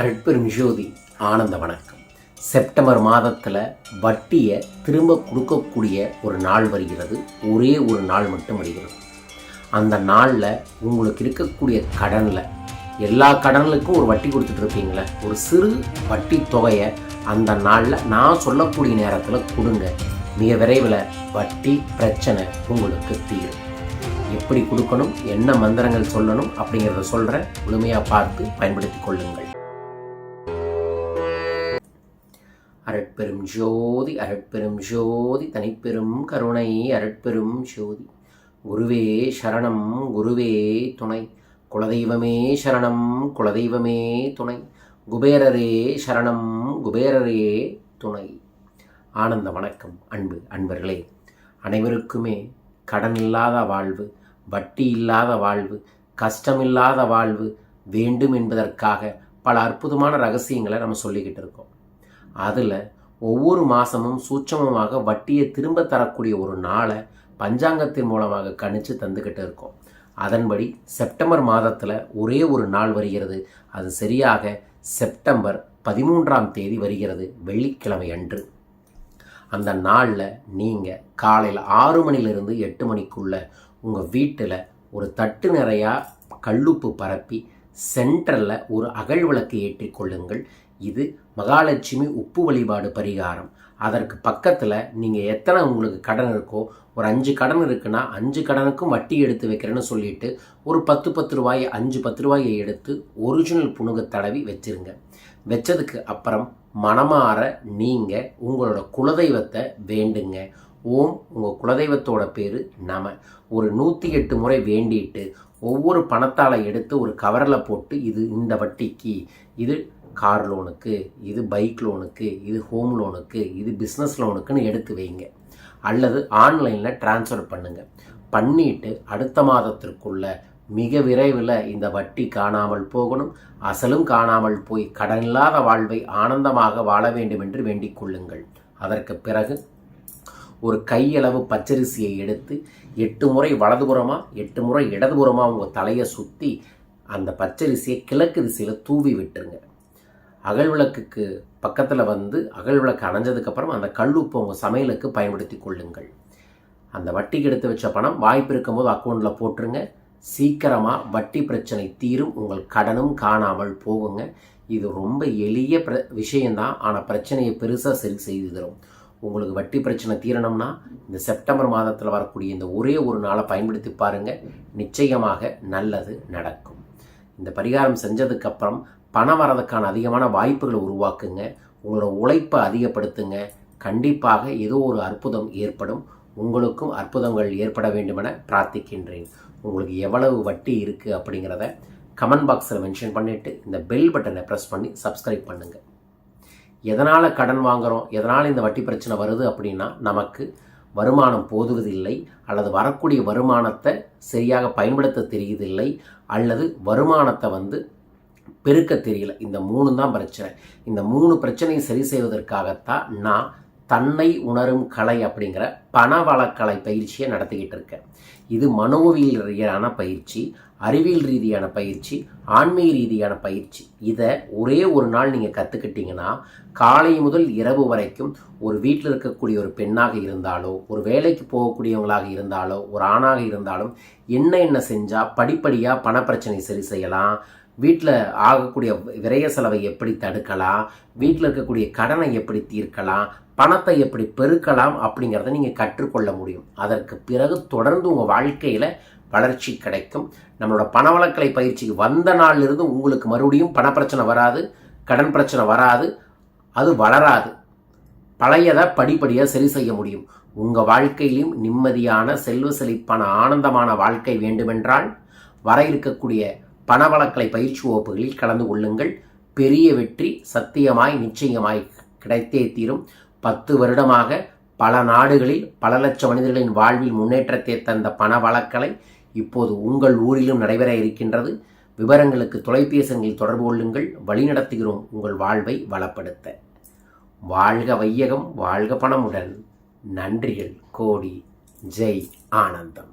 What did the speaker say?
அருட்பெரும் ஜோதி ஆனந்த வணக்கம். செப்டம்பர் மாதத்தில் வட்டியை திரும்ப கொடுக்கக்கூடிய ஒரு நாள் வருகிறது. ஒரே ஒரு நாள் மட்டும் வருகிறது. அந்த நாளில் உங்களுக்கு இருக்கக்கூடிய கடனில் எல்லா கடனுக்கும் ஒரு வட்டி கொடுத்துட்டு இருப்பீங்களே? ஒரு சிறு வட்டி தொகையை அந்த நாளில் நான் சொல்லக்கூடிய நேரத்தில் கொடுங்க. மிக விரைவில் வட்டி பிரச்சனை உங்களுக்கு தீரும். எப்படி கொடுக்கணும் என்ன மந்திரங்கள் சொல்லணும் அப்படிங்கிறத சொல்கிறேன் முழுமையாக பார்த்து பயன்படுத்தி கொள்ளுங்கள். அரட்பெரும் ஜோதி அரட்பெரும் ஜோதி தனிப்பெரும் கருணை அரட்பெரும் ஜோதி. குருவே சரணம் குருவே துணை. குலதெய்வமே சரணம் குலதெய்வமே துணை. குபேரரே சரணம் குபேரரே துணை. ஆனந்த வணக்கம் அன்பு அன்பர்களே. அனைவருக்குமே கடன் இல்லாத வாழ்வு வட்டி இல்லாத வாழ்வு கஷ்டமில்லாத வாழ்வு வேண்டும் என்பதற்காக பல அற்புதமான ரகசியங்களை நம்ம சொல்லிக்கிட்டு இருக்கோம். அதில் ஒவ்வொரு மாதமும் சூட்சமமாக வட்டியை திரும்ப தரக்கூடிய ஒரு நாளை பஞ்சாங்கத்தின் மூலமாக கணிச்சு தந்துக்கிட்டு இருக்கோம். அதன்படி செப்டம்பர் மாதத்தில் ஒரே ஒரு நாள் வருகிறது. அது சரியாக செப்டம்பர் பதிமூன்றாம் தேதி வருகிறது வெள்ளிக்கிழமை அன்று. அந்த நாளில் நீங்கள் காலையில் ஆறு மணிலிருந்து எட்டு மணிக்குள்ள உங்கள் வீட்டில் ஒரு தட்டு நிறையா கல்லுப்பு பரப்பி சென்டரில் ஒரு அகழ்விளக்கு ஏற்றி கொள்ளுங்கள். இது மகாலட்சுமி உப்பு வழிபாடு பரிகாரம். அதற்கு பக்கத்தில் நீங்கள் எத்தனை உங்களுக்கு கடன் இருக்கோ ஒரு அஞ்சு கடன் இருக்குன்னா அஞ்சு கடனுக்கும் வட்டி எடுத்து வைக்கிறேன்னு சொல்லிட்டு ஒரு பத்து பத்து ரூபாயை அஞ்சு பத்து ரூபாயை எடுத்து ஒரிஜினல் புணுக தடவி வச்சிருங்க. வச்சதுக்கு அப்புறம் மனமாற நீங்கள் உங்களோட குலதெய்வத்தை வேண்டுங்க. ஓம் உங்கள் குலதெய்வத்தோட பேர் நம. ஒரு நூற்றி எட்டு முறை வேண்டிட்டு ஒவ்வொரு பணத்தால் எடுத்து ஒரு கவரில் போட்டு இது இந்த வட்டிக்கு இது கார் லோனுக்கு இது பைக் லோனுக்கு இது ஹோம் லோனுக்கு இது பிஸ்னஸ் லோனுக்குன்னு எடுத்து வைங்க. அல்லது ஆன்லைனில் ட்ரான்ஸ்ஃபர் பண்ணுங்கள் பண்ணிட்டு அடுத்த மாதத்திற்குள்ள மிக விரைவில் இந்த வட்டி காணாமல் போகணும். அசலும் காணாமல் போய் கடனில்லாத வாழ்வை ஆனந்தமாக வாழ வேண்டும் என்று வேண்டிக் கொள்ளுங்கள். அதற்கு பிறகு ஒரு கையளவு பச்சரிசியை எடுத்து எட்டு முறை வலதுபுறமாக எட்டு முறை இடதுபுறமாக உங்கள் தலையை சுற்றி அந்த பச்சரிசியை கிழக்கு திசையில் தூவி விட்டுருங்க. அகல் விளக்குக்கு பக்கத்தில் வந்து அகல் விளக்கு அணைஞ்சதுக்கப்புறம் அந்த கல்லுப்பை உங்கள் சமையலுக்கு பயன்படுத்தி கொள்ளுங்கள். அந்த வட்டிக்கு எடுத்து வச்ச பணம் வாய்ப்பு இருக்கும்போது அக்கௌண்ட்டில் போட்டுருங்க. சீக்கிரமாக வட்டி பிரச்சனை தீரும். உங்கள் கடனும் காணாமல் போகுங்க. இது ரொம்ப எளிய பிர விஷயந்தான் ஆனால் பிரச்சனையை பெருசாக சரி செய்து தரும். உங்களுக்கு வட்டி பிரச்சனை தீரணும்னா இந்த செப்டம்பர் மாதத்தில் வரக்கூடிய இந்த ஒரே ஒரு நாளை பயன்படுத்தி பாருங்கள் நிச்சயமாக நல்லது நடக்கும். இந்த பரிகாரம் செஞ்சதுக்கப்புறம் பணம் வரதுக்கான அதிகமான வாய்ப்புகளை உருவாக்குங்க. உங்களோட உழைப்பை அதிகப்படுத்துங்க. கண்டிப்பாக ஏதோ ஒரு அற்புதம் ஏற்படும். உங்களுக்கும் அற்புதங்கள் ஏற்பட வேண்டுமென பிரார்த்திக்கின்றேன். உங்களுக்கு எவ்வளவு வட்டி இருக்குது அப்படிங்கிறத கமெண்ட் பாக்ஸில் மென்ஷன் பண்ணிவிட்டு இந்த பெல் பட்டனை ப்ரெஸ் பண்ணி சப்ஸ்கிரைப் பண்ணுங்கள் எதனால் கடன் வாங்குகிறோம் எதனால் இந்த வட்டி பிரச்சனை வருது அப்படின்னா நமக்கு வருமானம் போதுவதில்லை அல்லது வரக்கூடிய வருமானத்தை சரியாக பயன்படுத்த தெரியுதில்லை அல்லது வருமானத்தை வந்து பெருக்க தெரியல. இந்த மூணு தான் பிரச்சனை. இந்த மூணு பிரச்சனையை சரி செய்வதற்காகத்தான் நான் தன்னை உணரும் கலை அப்படிங்கிற பணவளக்கலை பயிற்சியை நடத்திக்கிட்டு இருக்கேன். இது மனோவியல் ரீதியான பயிற்சி அறிவியல் ரீதியான பயிற்சி ஆன்மீக ரீதியான பயிற்சி. இதை ஒரே ஒரு நாள் நீங்கள் கற்றுக்கிட்டீங்கன்னா காலை முதல் இரவு வரைக்கும் ஒரு வீட்டில் இருக்கக்கூடிய ஒரு பெண்ணாக இருந்தாலோ ஒரு வேலைக்கு போகக்கூடியவங்களாக இருந்தாலோ ஒரு ஆணாக இருந்தாலும் என்ன என்ன செஞ்சால் படிப்படியாக பணப்பிரச்சனை சரி செய்யலாம் வீட்டில் ஆகக்கூடிய விரய செலவை எப்படி தடுக்கலாம் வீட்டில் இருக்கக்கூடிய கடனை எப்படி தீர்க்கலாம் பணத்தை எப்படி பெருக்கலாம் அப்படிங்கிறத நீங்கள் கற்றுக்கொள்ள முடியும். அதற்கு பிறகு தொடர்ந்து உங்கள் வாழ்க்கையில் வளர்ச்சி கிடைக்கும். நம்மளோட பணவளக்கலை பயிற்சிக்கு வந்த நாளிலிருந்து உங்களுக்கு மறுபடியும் பணப்பிரச்சனை வராது கடன் பிரச்சனை வராது அது வளராது. பழையதை படிப்படியாக சரி செய்ய முடியும். உங்கள் வாழ்க்கையிலும் நிம்மதியான செல்வ செழிப்பான ஆனந்தமான வாழ்க்கை வேண்டுமென்றால் வர இருக்கக்கூடிய பணவளக்கலை பயிற்சி வகுப்புகளில் கலந்து கொள்ளுங்கள். பெரிய வெற்றி சத்தியமாய் நிச்சயமாய் கிடைத்தே தீரும். பத்து வருடமாக பல நாடுகளில் பல லட்சம் மனிதர்களின் வாழ்வில் முன்னேற்றத்தை தந்த பண வழக்கலை இப்போது உங்கள் ஊரிலும் நடைபெற இருக்கின்றது. விவரங்களுக்கு தொலைபேசிகளில் தொடர்பு கொள்ளுங்கள். வழிநடத்துகிறோம். உங்கள் வாழ்வை வளப்படுத்த. வாழ்க வையகம் வாழ்க பணமுடன். நன்றிகள். கோடி. ஜெய். ஆனந்தம்.